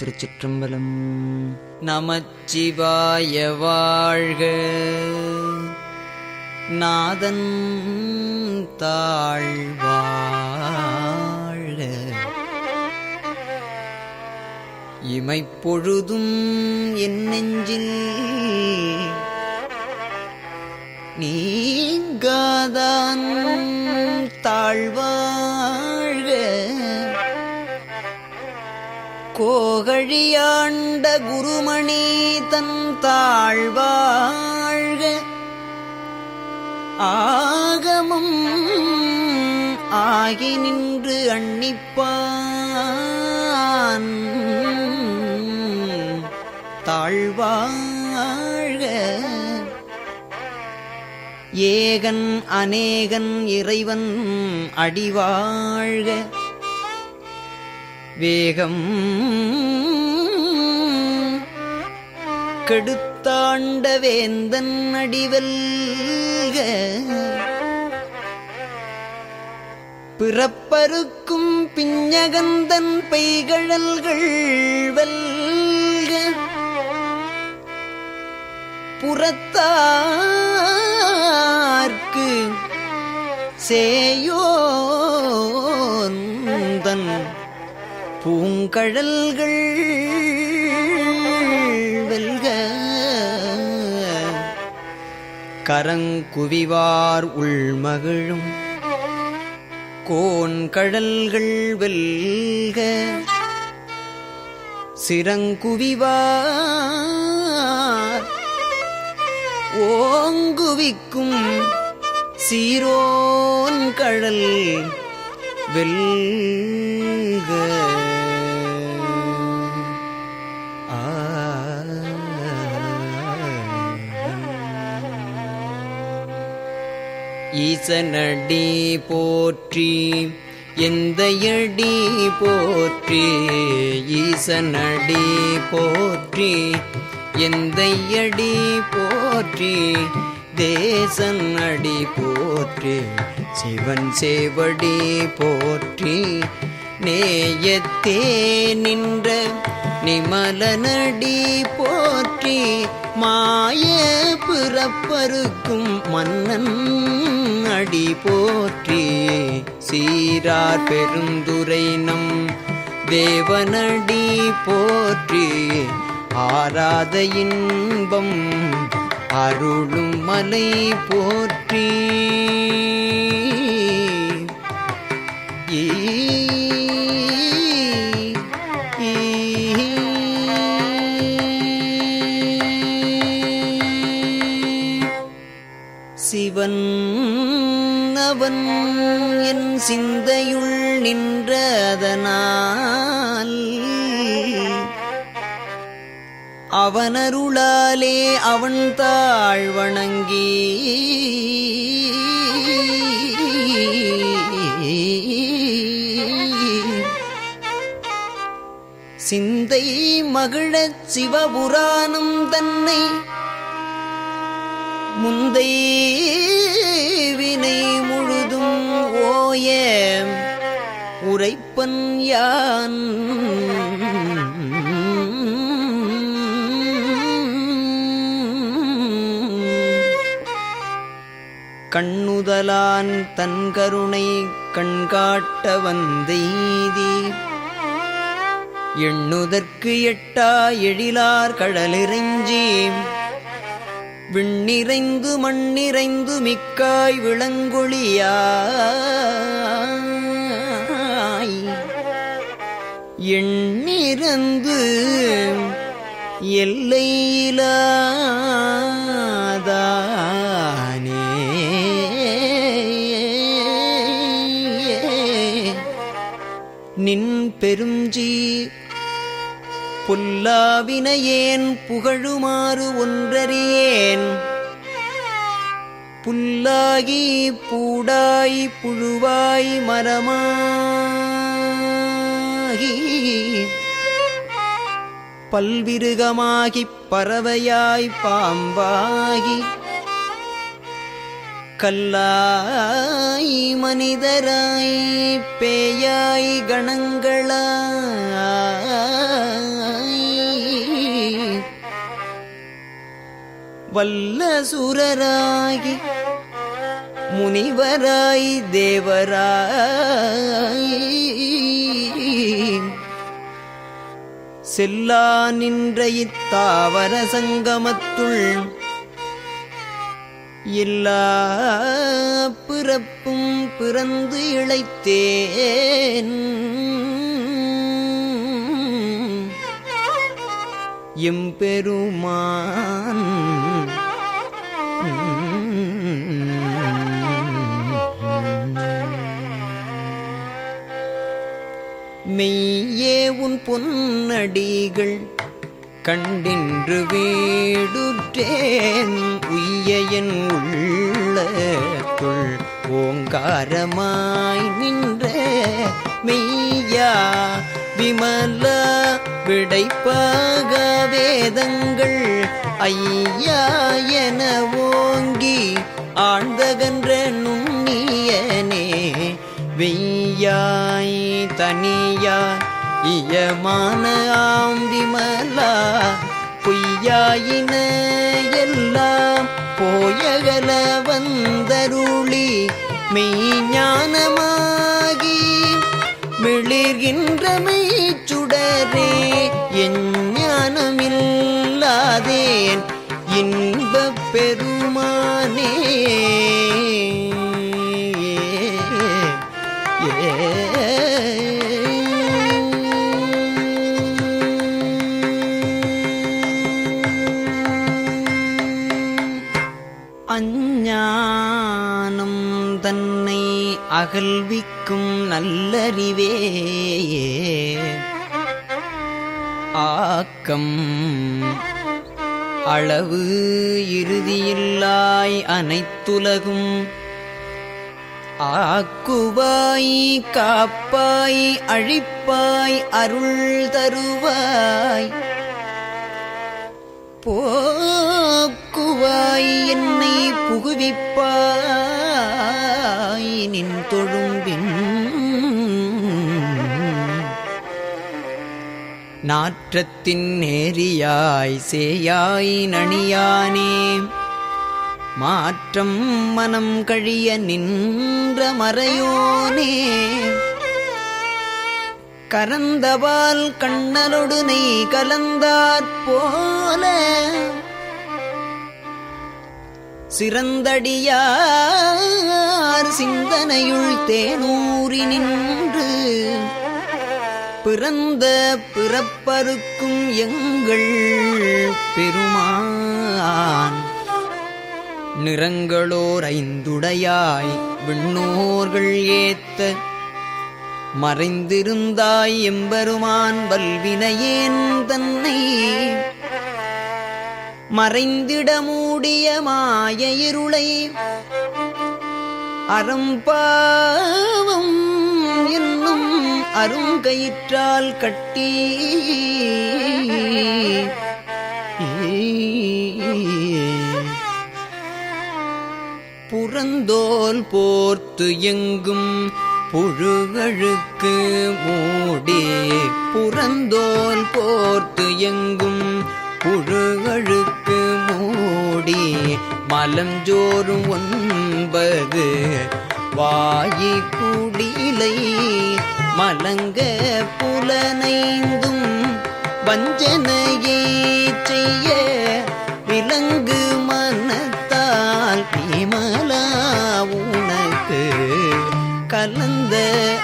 திருச்சிற்றம்பலம். நமச்சிவாய வாழ்க. நாதன் தாழ்வாழ்க இமைப்பொழுதும் என் நெஞ்சில் நீங்காதான். கோகழியாண்ட குருமணி தன் தாழ்வாழ்க. ஆகமும் ஆகி நின்று அண்ணிப்பான் தாழ்வாழ்க. ஏகன் அநேகன் இறைவன் அடிவாழ்க. வேகம். கெடுத்தாண்ட வேந்தன் அடிவல்க. பிறப்பருக்கும் பிஞ்சகந்தன் பெய்கழல்கள் வெல்க. புறத்தார்க்கு சேயோ பூங்கழல்கள் வெல்க. கரங்குவிவார் உள்மகிழும் கோன்கழல்கள் வெல்க. சிறங்குவிவார் ஓங்குவிக்கும் சீரோன் கடல் வெல்க. ஈசனடி போற்றி எந்த அடி போற்றி ஈசனடி போற்றி எந்த அடி போற்றி தேசன் அடி போற்றி சிவன் சேவடி போற்றி. நேயத்தே நின்ற நிமலனடி போற்றி மாய பிறப்பருக்கும் மன்னன் அடி போற்றி. சீரார் பெருந்துரை நம் தேவனடி போற்றி. ஆராத இன்பம் அருளும் மலை போற்றி. என் சிந்தையுள் நின்றதனால் அவனருளாலே அவன் தாழ் வணங்கி சிந்தை மகிழச் சிவபுராணம் தன்னை முந்தையே உரைப்பன் யான் கண்ணுதலான் தன் கருணை கண்காட்ட வந்தெய்தி. எண்ணுதற்கு எட்டா எழிலார் கடலிறைஞ்சி விண்ணிறைந்து மண்ணிறைந்து மிக்காய் விளங்கொழியாய் எண்ணிருந்து எல்லையிலாதானே. நின் பெருஞ்சி புல்லாவினையேன் புகழுமாறு ஒன்றறியேன். புல்லாகி பூடாய் புழுவாய் மரமா பல்விருகமாகி பல்விருகமாகி பறவையாய் பாம்பாகி கல்லாய் மனிதராய் பேயாய் கணங்களாய் வல்லசுரராகி முனிவராய் தேவராய் செல்லா நின்ற இத்தாவர சங்கமத்துள் எல்லா பிறப்பும் பிறந்து இழைத்தேன். எம்பெருமான் மெய் உன் பொன்னடிகள் கண்டின்று வேடுற்றேன். உய்யன் என் ஓங்காரமாய் நின்ற மெய்யா. விமல விடைப்பாக வேதங்கள் ஐயா என ஓங்கி ஆழ்ந்தகன்ற நுண்ணியனே வெய்யாய் தனியாய் இயமான ஆம்பிமலா பொய்யாயின எல்லாம் போயகல வந்தருளி மெய்ஞானமாகி மிளிர்கின்ற மெய்ச்சுடரே என் ஞானமில்லாதேன் அஞ்ஞானம் தன்னை அகல்விக்கும் நல்லறிவே ஆக்கம் அளவு இறுதியில்லாய் அனைத்துலகும். ஆக்குவாய் காப்பாய் அழிப்பாய் அருள் தருவாய். போக்குவாய் என் புகுவிப்பாய் தொழும்பின். நாற்றத்தின் நேரியாய் சேயாய் நணியானே. மாற்றம் மனம் கழிய நின்ற மறையோனே. கரந்தவால் கண்ணலொடு நெய் கலந்தாற் போல சிறந்தடியார் சிந்தனையுள் தேனூறி நின்று பிறந்த பிறப்பருக்கும் எங்கள் பெருமான். நிறங்களோர் ஐந்துடையாய் விண்ணோர்கள் ஏத்த மறைந்திருந்தாய் எம்பெருமான் வல்வினையேன் தன்னை மறைந்திட மூடிய மாய இருளை அறம்பாவம் என்னும் அருங்கயிற்றால் கட்டி. புறந்தோல் போர்த்து எங்கும் புழுகழுக்கு மூடி. புறந்தோல் போர்த்து எங்கும் புழுகழுக்கு மூடி மலஞ்சோறும் ஒன்பது. வாயி குடிலை மலங்க புலனைந்தும் வஞ்சனையை செய்ய விலங்கு மனத்தால் விமலா உனக்கு. கலந்த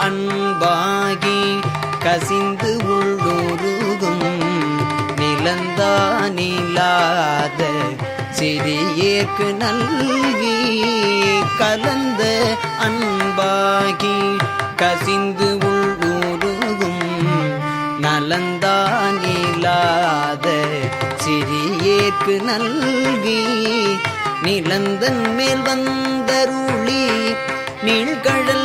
அன்பாகி கசிந்து உள்ளுருகும் இழந்தானில்லாத சிறியேற்கு நல்கி கலந்த அன்பாகி கசிந்து உள்ளூருகும் நலந்தானில்லாத சிறியேற்கு நல்கி நிலந்தன் மேல் வந்தருளி நீழ்கடல்கள்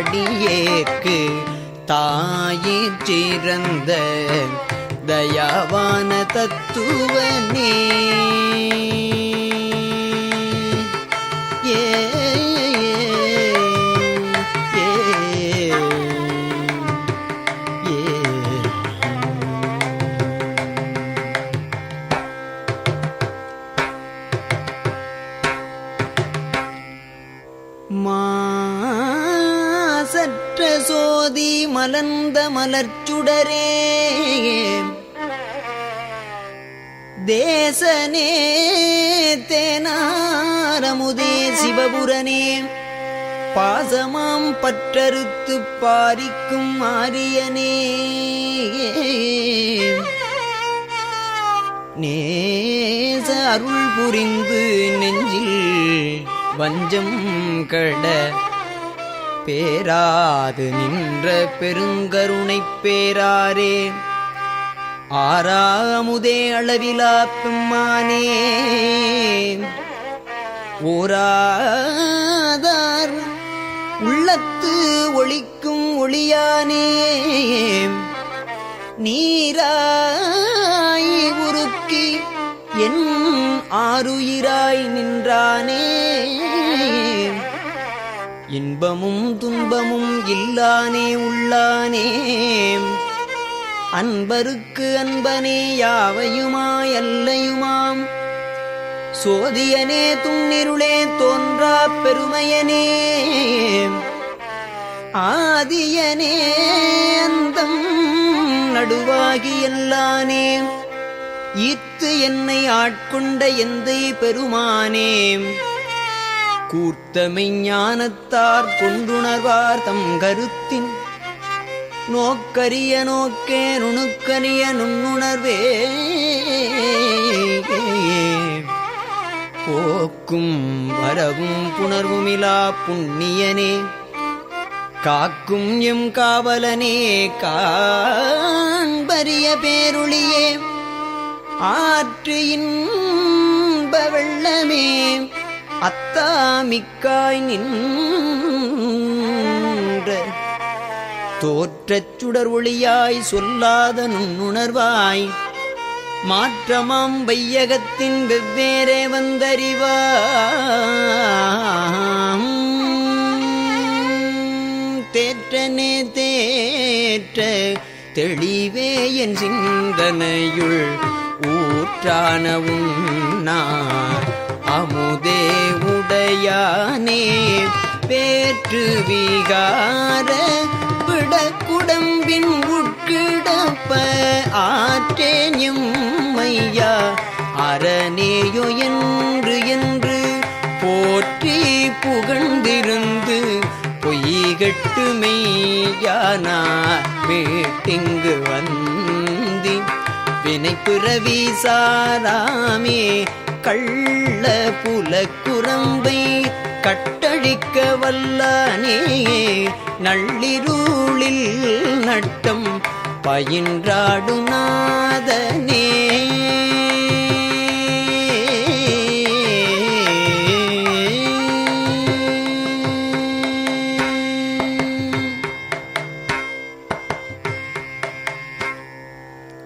அடியேக்கு தாயிற் சிறந்த தயாவான தத்துவனே மலர்ச்சுடரே. தேசனே தேனாரமுதே சிவபுரனே. பாசமாம் பற்றறுத்து பாரிக்கும் ஆரியனே நேச அருள் புரிந்து நெஞ்சில் வஞ்சம் கட பேராது நின்ற பெருங்கருணைப் பேராரே. ஆறாமுதே அளவிலா பெம்மானே. ஓராதார் உள்ளத்து ஒளிக்கும் ஒளியானே. நீராய் உருக்கி என் ஆருயிராய் நின்றானே. இன்பமும் துன்பமும் இல்லானே உள்ளானே. அன்பருக்கு அன்பனே யாவையுமாய் அல்லையுமாம். சோதியனே துண்ணிருளே தோன்றா பெருமையனே. ஆதியனே அந்தம் நடுவாகி எல்லானே. ஈத்து என்னை ஆட்கொண்ட எந்தை பெருமானே. கூர்த்தமை ஞானத்தார் கொண்டுணர்வார் தம் கருத்தின். நோக்கரிய நோக்கே நுணுக்கரிய நுண்ணுணர்வே. போக்கும் வரவும் புணர்வுமிலா புண்ணியனே. காக்கும் எம் காவலனே காண்பரிய பேருளியே. ஆற்று இன்ப வெள்ளமே அத்தாமிக்காய் நின்ற தோற்றச் சுடர் ஒளியாய் சொல்லாத நுண்ணுணர்வாய் மாற்றமாம் வையகத்தின் வெவ்வேறே வந்தறிவாம். தேற்றனே தேற்ற தெளிவே என் சிந்தனையுள் ஊற்றானவும் நான் அமுதே உடையானே பேற்று விகார விடக்குடம்பின் உட்கிடப்ப ஆற்றேன் மையா அரணேயோ என்று என்று போற்றி புகழ்ந்திருந்து பொய்கட்டு மெய்யானார் வீட்டிங்கு வந்தி. வினை பிறவி சாராமே கள்ள புலக்குரம்பை கட்டழிக்க வல்லானே. நள்ளிரூளில் நட்டம் பயின்றாடுநாதனே.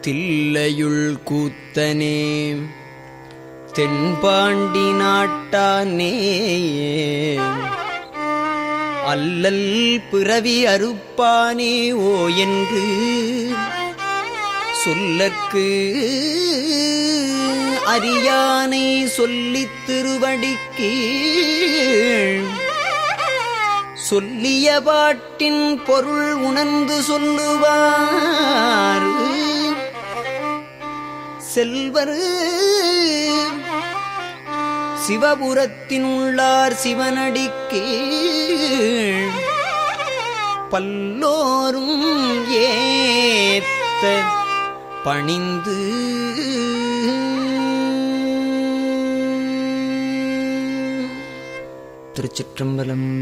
தில்லையுள் கூத்தனே. தென்பாண்டி நாட்டானே அல்லல் பிறவி அறுப்பானே ஓ என்று சொல்லற்கு அரியானை சொல்லித் திருவடிக்கு சொல்லிய பாட்டின் பொருள் உணர்ந்து சொல்லுவார். செல்வரு சிவபுரத்தின் உள்ளார் சிவனடிக்கு பல்லோரும் ஏத்த பணிந்து. திருச்சிற்றம்பலம்.